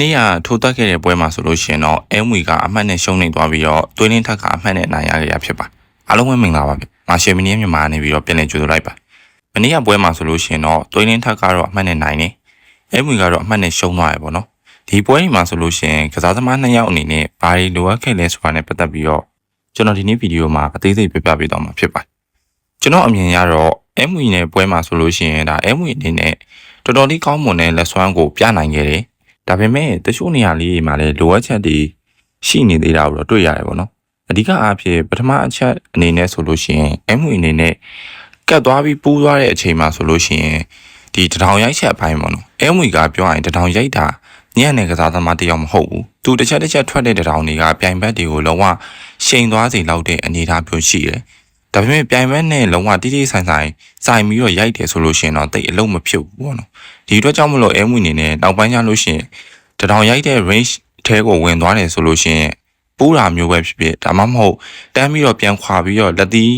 နေ့ကထိုးတက်ခဲ့တဲ့ပွဲမှာဆိုလို့ရှိရင်တော့အဲမွေကအမှတ်နဲ့ရှုံးနေသွားပြီးတော့သွေးလင်းထက်ကအမှတ်နဲ့နိုင်ရခဲ့ရဖြစ်ပါအားလုံးပဲမင်္ဂလာပါဗျမာရှယ်မီနီယမြန်မာနေပြီးတော့ပြန်လည်ကြိုဆိုလိုက်ပါမနေ့ကပွဲမှာဆိုလို့ရှိရင်တော့သွေးလင်းထက်ကတော့အမှတ်နဲ့နိုင်နေအဲမွေကတော့အမှတ်နဲ့ရှုံးသွားရပေါ့နော်ဒီပွဲမှာဆိုလို့ရှိရင်ကစားသမားနှစ်ယောက်အနေနဲ့ဘာတွေလိုအပ်ခဲ့လဲဆိုတာနဲ့ပတ်သက်ပြီးတော့ကျွန်တော်ဒီနေ့ဗီဒီယိုမှာအသေးစိတ်ပြပြပေးသွားမှာဖြစ်ပါတယ်ကျွန်တော်အမြင်ရတော့အဲမွေနဲ့ပွဲမှာဆိုလို့ရှိရင်ဒါအဲမွေအနေနဲ့တော်တော်လေးကောင်းမွန်တဲ့လက်စွမ်းကိုပြနိုင်ခဲ့တယ် ဒါပေမဲ့တချို့နေရာလေးတွေမှာလည်းလိုအပ်ချက်တွေရှိနေသေးတာကိုတော့တွေ့ရတယ်ပေါ့နော်အဓိကအားဖြင့်ပထမအချက်အနေနဲ့ဆိုလို့ရှိရင်အမှုအနေနဲ့ကတ်သွားပြီးပူးသွားတဲ့အချိန်မှာဆိုလို့ရှိရင်ဒီတထောင်ရိုက်ချက်အပိုင်းပေါ့နော်အမှုကပြောရရင်တထောင်ရိုက်တာညံ့တဲ့ကစားသမားတစ်ယောက်မဟုတ်ဘူးသူတစ်ချက်တစ်ချက်ထွက်တဲ့တထောင်တွေကပြိုင်ဘက်တွေကိုလုံးဝရှိန်သွားစေလောက်တဲ့အနေအထားမျိုးရှိတယ် ဒါပေမဲ့ပြိုင်ဘက်နဲ့လုံးဝတိတိဆိုင်ဆိုင်စိုင်ပြီးတော့ရိုက်တယ်ဆိုလို့ရှိရင်တော့တိတ်အလုံးမဖြစ်ဘူးပေါ့နော်ဒီအတွက်ကြောင့်မလို့အဲမှုအနေနဲ့နောက်ပိုင်းကျလို့ရှိရင်တထောင်ရိုက်တဲ့ range ထဲကိုဝင်သွားတယ်ဆိုလို့ရှိရင်ပူးတာမျိုးပဲဖြစ်ဖြစ်ဒါမှမဟုတ်တန်းပြီးတော့ပြန်ခွာပြီးတော့လက်သီး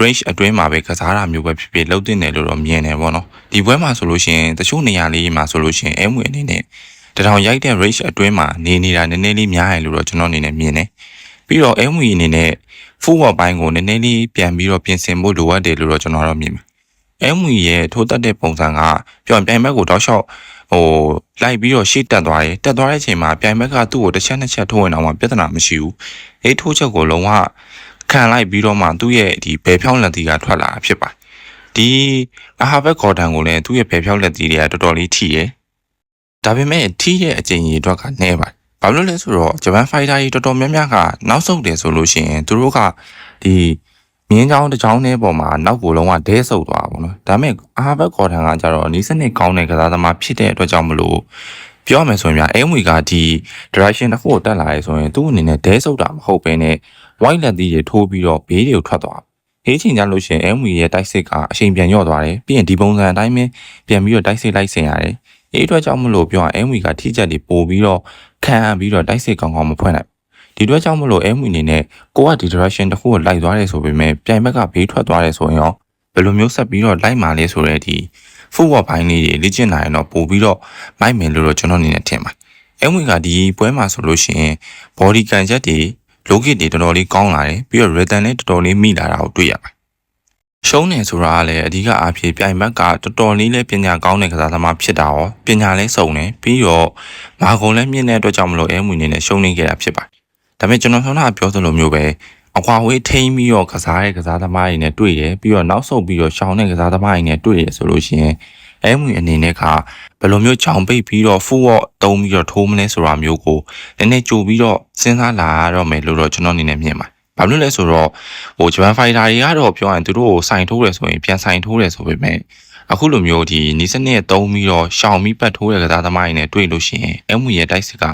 range အတွင်းမှာပဲကစားတာမျိုးပဲဖြစ်ဖြစ်လှုပ်တင်တယ်လို့တော့မြင်တယ်ပေါ့နော်ဒီဘွဲမှာဆိုလို့ရှိရင်တချို့နေရာလေးမှာဆိုလို့ရှိရင်အဲမွေအနေနဲ့တထောင်ရိုက်တဲ့ range အတွင်းမှာနေနေတာနည်းနည်းလေးများရလို့တော့ကျွန်တော်အနေနဲ့မြင်တယ်ပြီးတော့အဲမွေအနေနဲ့ full work ဘိုင်းကိုနည်းနည်းလေးပြန်ပြီးတော့ပြင်ဆင်ဖို့လိုအပ်တယ်လို့တော့ကျွန်တော်တော့မြင်တယ်အဲမွေရဲ့ထိုးတက်တဲ့ပုံစံကပြောရင်ပြိုင်ဘက်ကိုတောက်လျှောက်ဟိုလိုက်ပြီးတော့ရှေ့တက်သွားတယ်တက်သွားတဲ့အချိန်မှာပြိုင်ဘက်ကသူ့ကိုတစ်ချက်နှစ်ချက်ထိုးဝင်အောင်မှပြဿနာမရှိဘူးအဲထိုးချက်ကိုလုံးဝခံလိုက်ပြီးတော့မှသူ့ရဲ့ဒီဘယ်ဖြောင်းလက်တီကထွက်လာတာဖြစ်ပါတယ်ဒီအဟာဘက်ဂေါ်ဒန်ကိုလည်းသူ့ရဲ့ဘယ်ဖြောင်းလက်တီတွေကတော်တော်လေးထိတယ်ဒါပေမဲ့ထိတဲ့အချိန်ကြီးအတွက်ကနှဲပါတယ် ဘာလို့လဲဆိုတော့ဂျပန်ဖိုက်တာကြီးတော်တော်များများကနောက်ဆုတ်တယ်ဆိုလို့ရှိရင်သူတို့ကဒီမြင်းချောင်းတစ်ချောင်းနဲ့ပေါ်မှာနောက်ကိုလုံးဝဒဲဆုပ်သွားပါဘောနော်ဒါပေမဲ့အာဘက်ကော်ထန်ကကြတော့နီးစနစ်ကောင်းတဲ့ကစားသမားဖြစ်တဲ့အတွက်ကြောင့်မလို့ပြောရမယ်ဆိုရင်များအဲမွေကဒီ direction တစ်ခုကိုတက်လာရဲဆိုရင်သူ့အနေနဲ့ဒဲဆုပ်တာမဟုတ်ဘဲနဲ့ white လက်သီးတွေထိုးပြီးတော့ဘေးတွေကိုထွက်သွားဟေးချိန်ကြလို့ရှိရင်အဲမွေရဲ့တိုက်စစ်ကအချိန်ပြန်ညော့သွားတယ်ပြီးရင်ဒီပုံစံအတိုင်းပဲပြန်ပြီးတော့တိုက်စစ်လိုက်ဆင်ရတယ် အဲအတွက်ကြောင့်မလို့ပြောရအဲမွေကထိချက်တွေပို့ပြီးတော့ခံရပြီးတော့တိုက်စစ်ကောင်းကောင်းမဖွင့်နိုင်ဒီအတွက်ကြောင့်မလို့အဲမွေအနေနဲ့ကိုကဒီ direction တစ်ခုကိုလိုက်သွားတယ်ဆိုပေမဲ့ပြိုင်ဘက်ကဘေးထွက်သွားတယ်ဆိုရင်ရောဘယ်လိုမျိုးဆက်ပြီးတော့လိုက်มาလဲဆိုတဲ့ဒီ full work ဘိုင်းလေးတွေလေ့ကျင့်နိုင်ရင်တော့ပို့ပြီးတော့မိုက်မယ်လို့တော့ကျွန်တော်အနေနဲ့ထင်ပါတယ်အဲမွေကဒီပွဲမှာဆိုလို့ရှိရင် body ကန်ချက်တွေ logit တွေတော်တော်လေးကောင်းလာတယ်ပြီးတော့ rhythm လည်းတော်တော်လေးမိလာတာကိုတွေ့ရပါတယ် ရှုံးနေဆိုတာကလည်းအဓိကအားဖြင့်ပြိုင်ဘက်ကတော်တော်လေးလည်းပညာကောင်းတဲ့ကစားသမားဖြစ်တာရောပညာလည်းစုံတယ်ပြီးတော့မာကုံလည်းမြင့်တဲ့အတွက်ကြောင့်မလို့အဲမွေနေနဲ့ရှုံးနေခဲ့တာဖြစ်ပါတယ်ဒါပေမဲ့ကျွန်တော်ဆောင်းတာပြောသလိုမျိုးပဲအကွာဝေးထိမ့်ပြီးတော့ကစားတဲ့ကစားသမားတွေနဲ့တွေ့ရပြီးတော့နောက်ဆုတ်ပြီးတော့ရှောင်းတဲ့ကစားသမားတွေနဲ့တွေ့ရဆိုလို့ရှိရင်အဲမွေအနေနဲ့ကဘယ်လိုမျိုးချောင်ပိတ်ပြီးတော့ full walk တုံးပြီးတော့ထိုးမလဲဆိုတာမျိုးကိုနည်းနည်းကြိုပြီးတော့စဉ်းစားလာရတော့မယ်လို့တော့ကျွန်တော်အနေနဲ့မြင်ပါတယ်။ ဘာလို့လဲဆိုတော့ဟိုဂျပန်ဖိုင်တာတွေကတော့ပြောရင်သူတို့ကိုစိုင်ထိုးတယ်ဆိုရင်ပြန်စိုင်ထိုးတယ်ဆိုပေမဲ့အခုလိုမျိုးဒီနီးစနစ်တုံးပြီးတော့ရှောင်ပြီးပတ်ထိုးတဲ့ကစားသမားတွေနဲ့တွေ့လို့ရှိရင်အမှုရဲ့တိုက်စစ်က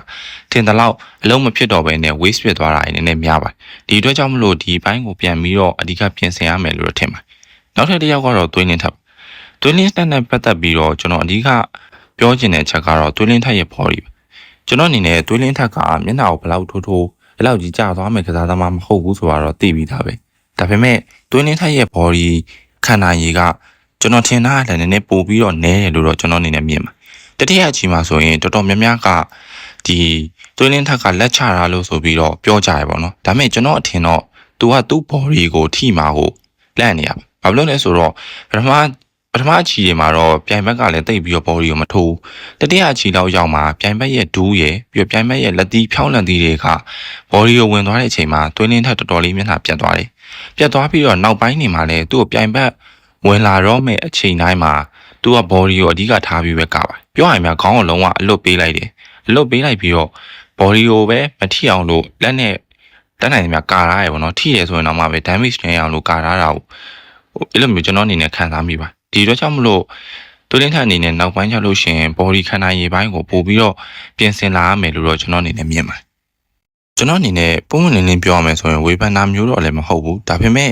ထင်တယ်လို့အလုံးမဖြစ်တော့ဘဲနဲ့ waste ဖြစ်သွားတာနည်းနည်းများပါတယ်ဒီအတွက်ကြောင့်မလို့ဒီဘိုင်းကိုပြန်ပြီးတော့အဓိကပြင်ဆင်ရမယ်လို့ထင်ပါတယ်နောက်ထပ်တစ်ယောက်ကတော့သွေးလင်းထပ်သွေးလင်းတက်နဲ့ပတ်သက်ပြီးတော့ကျွန်တော်အဓိကပြောချင်တဲ့အချက်ကတော့သွေးလင်းထပ်ရဲ့ body ပဲကျွန်တော်အနေနဲ့သွေးလင်းထက်ကမျက်နှာကိုဘယ်လောက်ထိုးထိုး ဘယ်လောက်ကြီးကျသွားမယ်ကစားသမားမဟုတ်ဘူးဆိုတာတော့သိပြီးသားပဲဒါပေမဲ့သွေးလင်းထက်ရဲ့ body ခန္ဓာရည်ကကျွန်တော်ထင်တာကလည်းနည်းနည်းပိုပြီးတော့နဲတယ်လို့တော့ကျွန်တော်အနေနဲ့မြင်ပါတတိယအချိန်မှာဆိုရင်တော်တော်များများကဒီသွေးလင်းထက်ကလက်ချတာလို့ဆိုပြီးတော့ပြောကြရပါတော့ဒါပေမဲ့ကျွန်တော်အထင်တော့ तू ကသူ့ body ကိုထိမှာကိုလန့်နေရပါဘာလို့လဲဆိုတော့ပထမ ပထမအချီတွေမှာတော့ပြိုင်ဘက်ကလည်းတိတ်ပြီးတော့ body ကိုမထိုးတတိယအချီလောက်ရောက်မှာပြိုင်ဘက်ရဲ့ဒူးရဲ့ပြီးတော့ပြိုင်ဘက်ရဲ့လက်သီးဖြောင်းလန့်သီးတွေက body ကိုဝင်သွားတဲ့အချိန်မှာသွေးလင်းထက်တော်တော်လေးမျက်နှာပြတ်သွားတယ်ပြတ်သွားပြီးတော့နောက်ပိုင်းနေမှာလည်းသူ့ကိုပြိုင်ဘက်ဝင်လာတော့မဲ့အချိန်တိုင်းမှာသူက body ကိုအဓိကထားပြီးပဲကပါပြောရရင်များခေါင်းကိုလုံးဝအလွတ်ပေးလိုက်တယ်အလွတ်ပေးလိုက်ပြီးတော့ body ကိုပဲမထိအောင်လို့လက်နဲ့တက်နိုင်တယ်များကာထားရပေါ့နော်ထိရဆိုရင်တော့မှပဲ damage နေအောင်လို့ကာထားတာကိုဟိုအဲ့လိုမျိုးကျွန်တော်အနေနဲ့ခံစားမိပါ ဒီတော့ကြောင့်မလို့တိုးလင်းထန်အနေနဲ့နောက်ပိုင်းကျလို့ရှိရင် body ခန္ဓာရည်ပိုင်းကိုပို့ပြီးတော့ပြင်ဆင်လာရမယ်လို့တော့ကျွန်တော်အနေနဲ့မြင်ပါတယ်ကျွန်တော်အနေနဲ့ပုံမှန်လင်းလင်းပြောရမယ်ဆိုရင်ဝေဖန်တာမျိုးတော့လည်းမဟုတ်ဘူးဒါပေမဲ့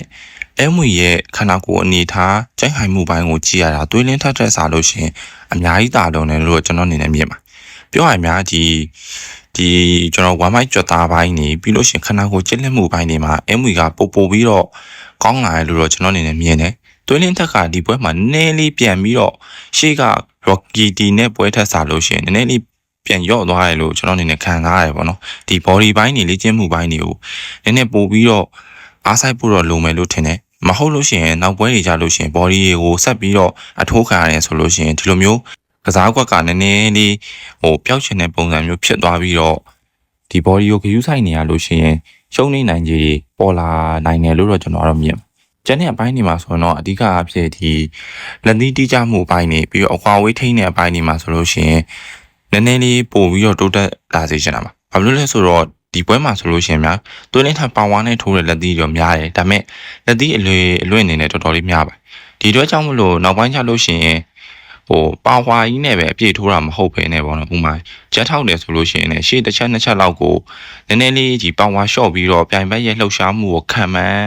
အဲမွေရဲ့ခန္ဓာကိုယ်အနေထားကြိုက်ဟိုင်မှုပိုင်းကိုကြည့်ရတာသွေးလင်းထက်ထက်စားလို့ရှိရင်အများကြီးတာလုံးတယ်လို့ကျွန်တော်အနေနဲ့မြင်ပါပြောရရင်များဒီဒီကျွန်တော်ဝမ်မိုက်ကြွသားပိုင်းနေပြီးလို့ရှိရင်ခန္ဓာကိုယ်ကျက်လက်မှုပိုင်းတွေမှာအဲမွေကပို့ပို့ပြီးတော့ကောင်းလာတယ်လို့တော့ကျွန်တော်အနေနဲ့မြင်တယ် သွေးလင်းထက်ကဒီပွဲမှာနည်းနည်းလေးပြန်ပြီးတော့ရှေ့က Rocky D နဲ့ပွဲထက်စားလို့ရှိရင်နည်းနည်းလေးပြန်ရော့သွားတယ်လို့ကျွန်တော်အနေနဲ့ခံစားရတယ်ပေါ့နော်ဒီ body ဘိုင်းတွေလေ့ကျင့်မှုဘိုင်းတွေကိုနည်းနည်းပို့ပြီးတော့အားဆိုင်ဖို့တော့လိုမယ်လို့ထင်တယ်မဟုတ်လို့ရှိရင်နောက်ပွဲတွေကြလို့ရှိရင် body ကိုဆက်ပြီးတော့အထိုးခံရတယ်ဆိုလို့ရှိရင်ဒီလိုမျိုးကစားကွက်ကနည်းနည်းလေးဟိုပျောက်ချင်တဲ့ပုံစံမျိုးဖြစ်သွားပြီးတော့ဒီ body ကိုဂယူးဆိုင်နေရလို့ရှိရင်ရှုံးနေနိုင်ကြီးတွေပေါ်လာနိုင်တယ်လို့တော့ကျွန်တော်ကတော့မြင် ကျန်တဲ့အပိုင်းတွေမှာဆိုရင်တော့အဓိကအဖြစ်ဒီလက်သီးတိကျမှုအပိုင်းတွေပြီးတော့အကွာဝေးထိန်းတဲ့အပိုင်းတွေမှာဆိုလို့ရှိရင်နည်းနည်းလေးပို့ပြီးတော့တိုးတက်လာစေချင်တာပါ။ဘာလို့လဲဆိုတော့ဒီပွဲမှာဆိုလို့ရှိရင်များသွေးလင်းထပ်ပါဝါနဲ့ထိုးတဲ့လက်သီးတော့များတယ်။ဒါပေမဲ့လက်သီးအလွေအလွင့်အနေနဲ့တော်တော်လေးများပါတယ်။ဒီအတွက်ကြောင့်မလို့နောက်ပိုင်းကျလို့ရှိရင်ဟိုပါဝါကြီးနဲ့ပဲအပြည့်ထိုးတာမဟုတ်ပဲနဲ့ပေါ့နော်။ဥပမာဂျက်ထောက်တယ်ဆိုလို့ရှိရင်လည်းရှေ့တစ်ချက်နှစ်ချက်လောက်ကိုနည်းနည်းလေးကြီးပါဝါလျှော့ပြီးတော့ပြိုင်ဘက်ရဲ့လှုပ်ရှားမှုကိုခံမှန်း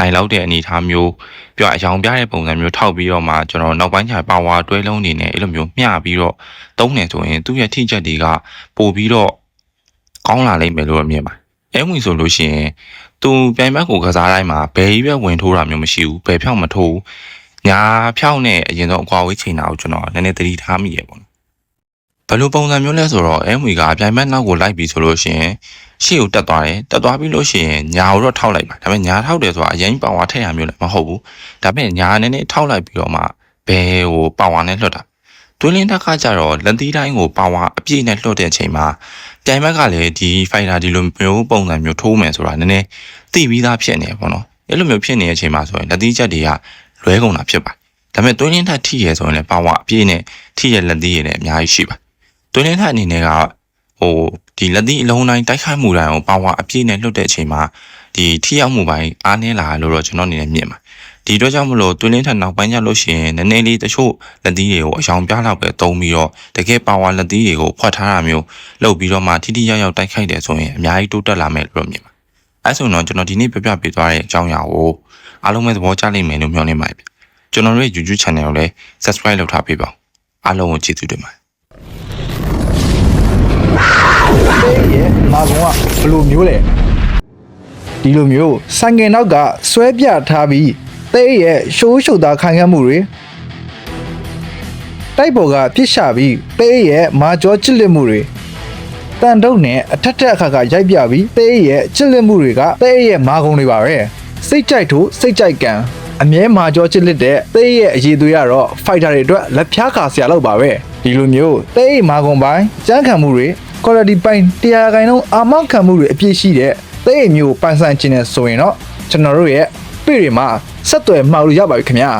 နိုင်လောက်တဲ့အနေအထားမျိုးပြအယောင်ပြတဲ့ပုံစံမျိုးထောက်ပြီးတော့မှကျွန်တော်နောက်ပိုင်းကျပါဝါတွဲလုံးနေနဲ့အဲ့လိုမျိုးမျှပြီးတော့တုံးနေဆိုရင်သူ့ရဲ့ထိချက်တွေကပို့ပြီးတော့ကောင်းလာလိမ့်မယ်လို့မြင်ပါအဲဝင်ဆိုလို့ရှိရင်သူပြိုင်ဘက်ကိုကစားတိုင်းမှာဘယ်ကြီးပဲဝင်ထိုးတာမျိုးမရှိဘူးဘယ်ဖြောက်မထိုးဘူးညာဖြောက်နဲ့အရင်ဆုံးအကွာဝေးချိန်တာကိုကျွန်တော်နည်းနည်းသတိထားမိရပေါ့နော် ဘယ်လိုပုံစံမျိုးလဲဆိုတော့အဲဝင်ကပြိုင်ဘက်နောက်ကိုလိုက်ပြီးဆိုလို့ရှိရင်ရှေ့ကိုတက်သွားတယ်တက်သွားပြီးလို့ရှိရင်ညာကိုတော့ထောက်လိုက်ပါဒါပေမဲ့ညာထောက်တယ်ဆိုတာအရင်ပါဝါထည့်ရမျိုးလည်းမဟုတ်ဘူးဒါပေမဲ့ညာနည်းနည်းထောက်လိုက်ပြီးတော့မှဘယ်ဟိုပါဝါနဲ့လွတ်တာတွင်းလင်းတက်ကကြတော့လက်သီးတိုင်းကိုပါဝါအပြည့်နဲ့လွှတ်တဲ့အချိန်မှာပြိုင်ဘက်ကလည်းဒီ fighter ဒီလိုမျိုးပုံစံမျိုးထိုးမယ်ဆိုတာနည်းနည်းသိပြီးသားဖြစ်နေပေါ့နော်အဲ့လိုမျိုးဖြစ်နေတဲ့အချိန်မှာဆိုရင်လက်သီးချက်တွေကလွဲကုန်တာဖြစ်ပါဒါပေမဲ့တွင်းလင်းတက်ထိရဲဆိုရင်လည်းပါဝါအပြည့်နဲ့ထိရဲလက်သီးရည်လည်းအများကြီးရှိပါ တွင်းလင်းတက်အနေနဲ့ကဟိုဒီလက်သီးအလုံးတိုင်းတိုက်ခိုက်မှုတိုင်းကိုပါဝါအပြည့်နဲ့လွှတ်တဲ့အချိန်မှာဒီထိရောက်မှုပိုင်းအားနည်းလာလို့တော့ကျွန်တော်အနေနဲ့မြင်ပါဒီအတွက်ကြောင့်မလို့တွင်းလင်းထက်နောက်ပိုင်းကျလို့ရှိရင်နည်းနည်းလေးတချို့လက်သီးတွေကိုအယောင်ပြလောက်ပဲတုံးပြီးတော့တကယ်ပါဝါလက်သီးတွေကိုဖွက်ထားတာမျိုးလုပ်ပြီးတော့မှထိထိရောက်ရောက်တိုက်ခိုက်တယ်ဆိုရင်အများကြီးတိုးတက်လာမယ်လို့မြင်ပါအဲဆိုတော့ကျွန်တော်ဒီနေ့ပြပြပေးသွားတဲ့အကြောင်းအရာကိုအားလုံးပဲသဘောကျလိမ့်မယ်လို့မျှော်လင့်ပါတယ်ဗျကျွန်တော်တို့ရဲ့ YouTube channel ကိုလည်း subscribe လုပ်ထားပေးပါဦးအားလုံးကိုကျေးဇူးတင်ပါတယ် ရဲ့မာကုံကဘယ်လိုမျိုးလဲဒီလိုမျိုးဆိုင်ငယ်နောက်ကဆွဲပြထားပြီးတဲ့ရဲ့ရှိုးရှုပ်သားခိုင်ခံ့မှုတွေတိုက်ပေါ်ကပြစ်ရှာပြီးတဲ့ရဲ့မာကျောချစ်လက်မှုတွေတန်တုံနဲ့အထက်ထက်အခါကရိုက်ပြပြီးတဲ့ရဲ့ချစ်လက်မှုတွေကတဲ့ရဲ့မာကုံတွေပါပဲစိတ်ကြိုက်ထို့စိတ်ကြိုက်ကံအမြဲမာကျောချစ်လက်တဲ့တဲ့ရဲ့အရေးသွေးကတော့ fighter တွေအတွက်လက်ဖြားခါဆရာလောက်ပါပဲဒီလိုမျိုးတဲ့ရဲ့မာကုံပိုင်းကြမ်းခံမှုတွေ quality ပိုင်းတရားခိုင်လုံးအာမခံမှုတွေအပြည့်ရှိတဲ့တဲ့ရဲ့မျိုးပန်းဆန်းခြင်းနဲ့ဆိုရင်တော့ကျွန်တော်တို့ရဲ့ပြည်တွေမှာဆက်သွယ်မှောက်လို့ရပါပြီခင်ဗျာ